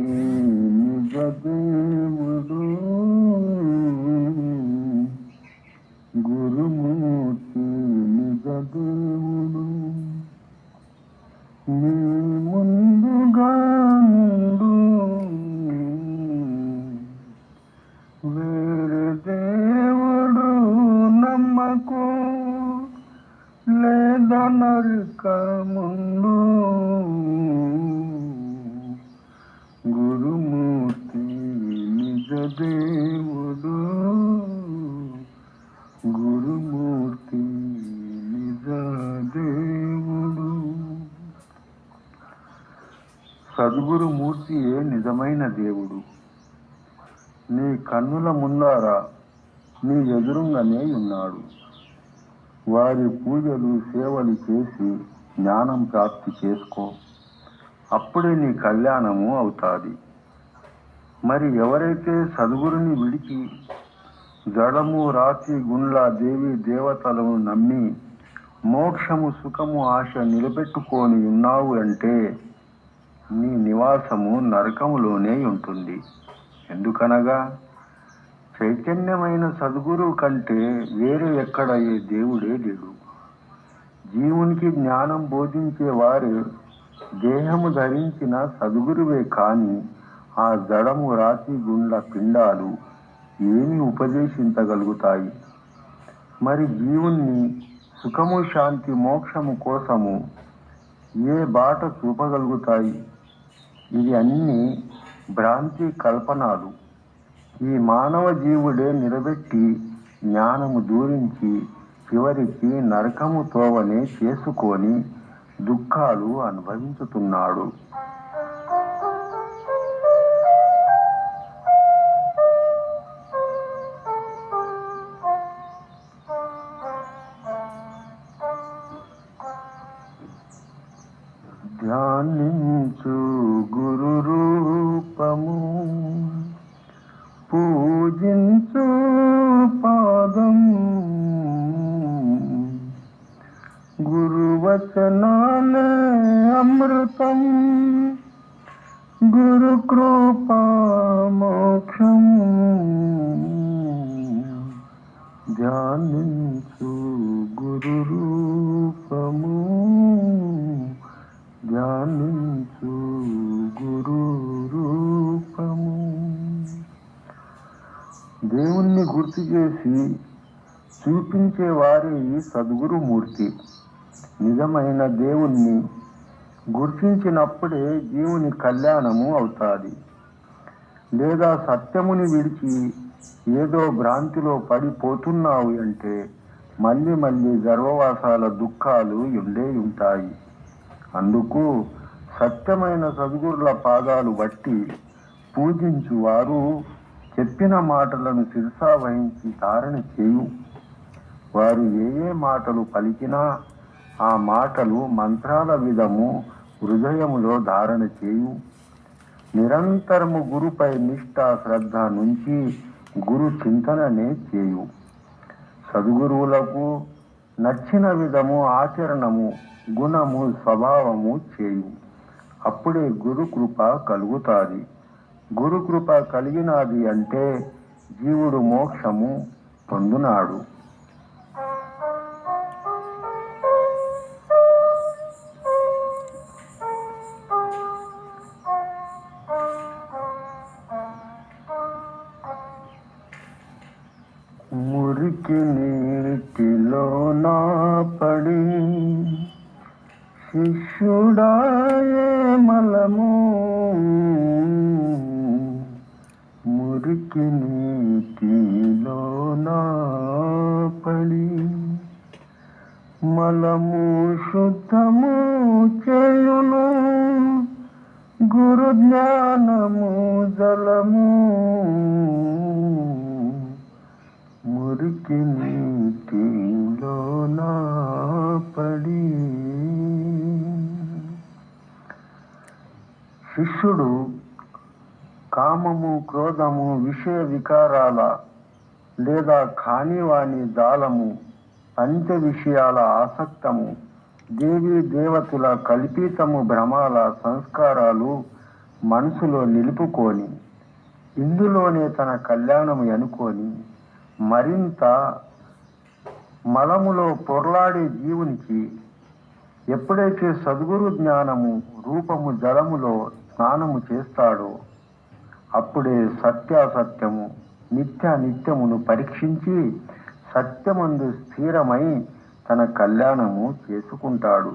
గురుమూర్తి నిజ దేవుడు గురుమూర్తి నిజ దేవుడు నీ ముందుగా నుండు వేరే సద్గురుమూర్తియే నిజమైన దేవుడు? నీ కన్నుల ముందారా నీ ఎదురుగానే ఉన్నాడు. వారి పూజలు సేవలు చేసి జ్ఞానం ప్రాప్తి చేసుకో. అప్పుడే నీ కళ్యాణము అవుతాది. మరి ఎవరైతే సద్గురుని విడిచి జడము రాతి గుండ్ల దేవి దేవతలను నమ్మి మోక్షము సుఖము ఆశ నిలబెట్టుకొని ఉన్నావు అంటే నీ నివాసము నరకములోనే ఉంటుంది. ఎందుకనగా చైతన్యమైన సద్గురువు కంటే వేరే ఎక్కడ ఏ దేవుడే లేడు. జీవునికి జ్ఞానం బోధించే వారు దేహము ధరించిన సద్గురువే కాని ఆ జడము రాతి గుండ్ల పిండాలు ఏమి ఉపదేశించగలుగుతాయి. మరి జీవుణ్ణి సుఖము శాంతి మోక్షము కోసము ఏ బాట చూపగలుగుతాయి? ఇవి అన్ని భ్రాంతి కల్పనాలు. ఈ మానవ జీవుడే నిలబెట్టి జ్ఞానము దూరించి చివరికి నరకము తోవనే చేసుకొని దుఃఖాలు అనుభవించుతున్నాడు. ధ్యానించు గురు రూపము పూజించు పాదం. గురువచనాలే అమృతం. గురు కృపా మోక్షం. ధ్యానించు గురు రూపము ధ్యానించు గురు రూపము. దేవుణ్ణి గుర్తు చేసి చూపించేవారే ఈ సద్గురుమూర్తి. నిజమైన దేవుణ్ణి గుర్తించినప్పుడే జీవుని కళ్యాణము అవుతాది. లేదా సత్యముని విడిచి ఏదో భ్రాంతిలో పడిపోతున్నావు అంటే మళ్ళీ మళ్ళీ గర్వవాసాల దుఃఖాలు ఉండే ఉంటాయి. అందుకు సత్యమైన సద్గురుల పాదాలు బట్టి పూజించు వారు చెప్పిన మాటలను శిరసా వహించి ధారణ చేయు. వారు ఏ ఏ మాటలు పలికినా ఆ మాటలు మంత్రాల విధము హృదయములో ధారణ చేయు. నిరంతరము గురుపై నిష్ఠ శ్రద్ధ నుంచి గురు చింతననే చేయు. సద్గురువులకు నచ్చిన విధము ఆచరణము గుణము స్వభావము చేయు. అప్పుడే గురు కృప కలుగుతాది. గురు కృప కలిగినది అంటే జీవుడు మోక్షము పొందునాడు. మురికి నీటిలో నా పడి శిష్యుడాయే మలము. మురికి నీటిలో నా పడి మలము శుద్ధము చేయును. గురు జ్ఞానము జలము. మురికి శిష్యుడు కామము క్రోధము విషయ వికారాల లేదా కానివాని జాలము పంచ విషయాల ఆసక్తము దేవీ దేవతల కల్పితము భ్రమాల సంస్కారాలు మనసులో నిలుపుకొని ఇందులోనే తన కళ్యాణము అనుకొని మరింత మలములో పొర్లాడే జీవునికి ఎప్పుడైతే సద్గురు జ్ఞానము రూపము జలములో స్నానము చేస్తాడో అప్పుడే సత్యాసత్యము నిత్యానిత్యమును పరీక్షించి సత్యమందు స్థిరమై తన కళ్యాణము చేసుకుంటాడు.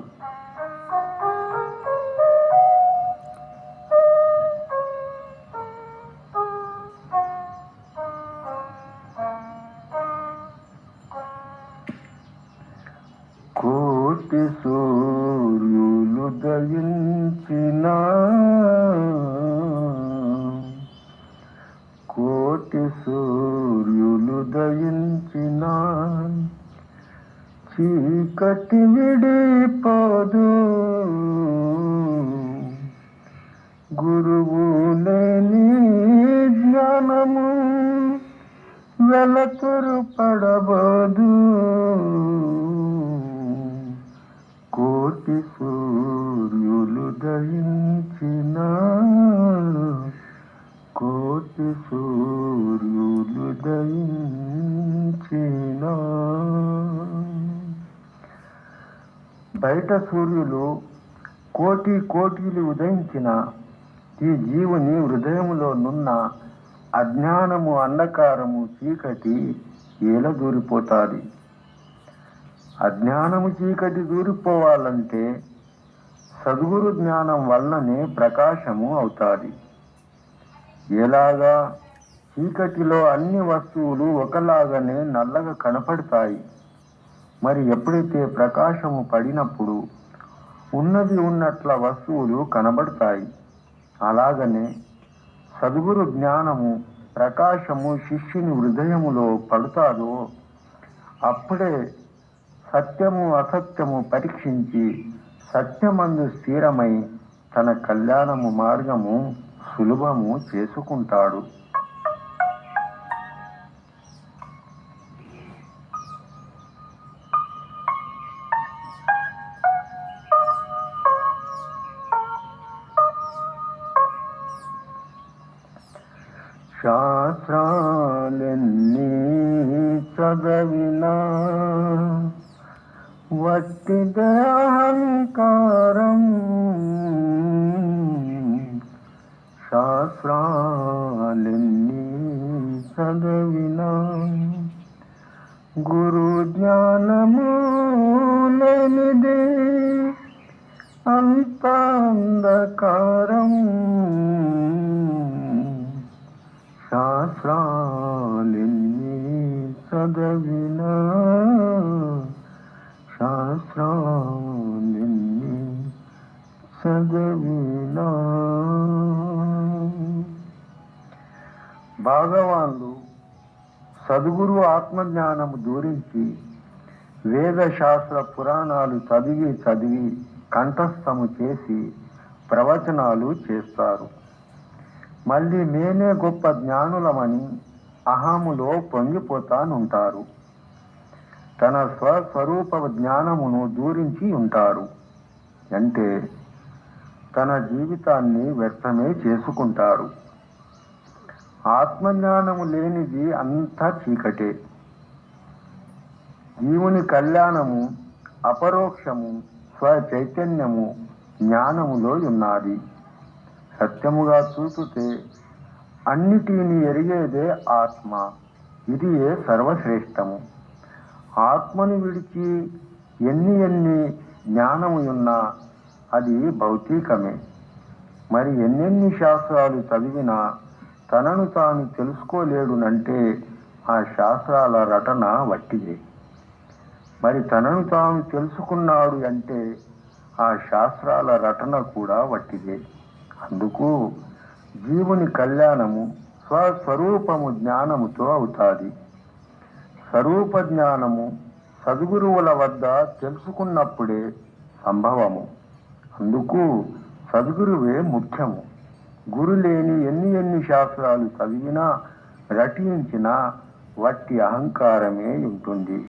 కోటి సూర్యులు దయించిన చీకటి విడిపోదు. గురువు లేని జ్ఞానము వెలతురు పడబోదు. కోటి సూర్యులు దయించిన కోటి సూర్యులు దయించిన బయట సూర్యులు కోటి కోటిలు ఉదయించిన ఈ జీవుని హృదయంలో నున్న అజ్ఞానము అంధకారము చీకటి ఏల దూరిపోతాది. అజ్ఞానము చీకటి దూరిపోవాలంటే సద్గురు జ్ఞానం వలననే ప్రకాశము అవుతాది. ఎలాగా? చీకటిలో అన్ని వస్తువులు ఒకలాగానే నల్లగా కనపడతాయి. మరి ఎప్పుడైతే ప్రకాశము పడినప్పుడు ఉన్నది ఉన్నట్ల వస్తువులు కనబడతాయి. అలాగనే సద్గురు జ్ఞానము ప్రకాశము శిష్యుని హృదయములో పడుతాదో అప్పుడే సత్యము అసత్యము పరీక్షించి సత్యమందు స్థిరమై తన కళ్యాణము మార్గము సులభము చేసుకుంటాడు. శాస్త్రాలెన్నీ చదవినా వట్టిదే అహంకారం శాస్త్రాలెన్ని చదవిన శాస్త్రాలెన్ని చదవిన భాగవాన్లు సద్గురు ఆత్మజ్ఞానము దూరించి వేదశాస్త్ర పురాణాలు చదివి చదివి కంఠస్థము చేసి ప్రవచనాలు చేస్తారు. మళ్ళీ నేనే గొప్ప జ్ఞానులమని అహములో పొంగిపోతానుంటారు. తన స్వస్వరూప జ్ఞానమును దూరించి ఉంటారు. అంటే తన జీవితాన్ని వ్యర్థమే చేసుకుంటారు. ఆత్మజ్ఞానము లేనిది అంతా చీకటే. జీవుని కళ్యాణము అపరోక్షము స్వ చైతన్యము జ్ఞానములో ఉన్నది. సత్యముగా చూపితే అన్నిటిని ఎరిగేదే ఆత్మ. ఇది సర్వశ్రేష్టము. ఆత్మని విడిచి ఎన్ని ఎన్ని జ్ఞానము ఉన్నా అది భౌతికమే. మరి ఎన్నెన్ని శాస్త్రాలు చదివినా తనను తాను తెలుసుకోలేడునంటే ఆ శాస్త్రాల రటన వట్టిదే. మరి తనను తాను తెలుసుకున్నాడు అంటే ఆ శాస్త్రాల రటన కూడా వట్టిదే. అందుకు జీవుని కళ్యాణము స్వస్వరూపము జ్ఞానముతో అవుతాది. స్వరూప జ్ఞానము సద్గురువుల వద్ద తెలుసుకున్నప్పుడే సంభవము. అందుకు సద్గురువే ముఖ్యము. గురు లేని ఎన్ని ఎన్ని శాస్త్రాలు చదివినా రటించినా వట్టి అహంకారమే ఉంటుంది.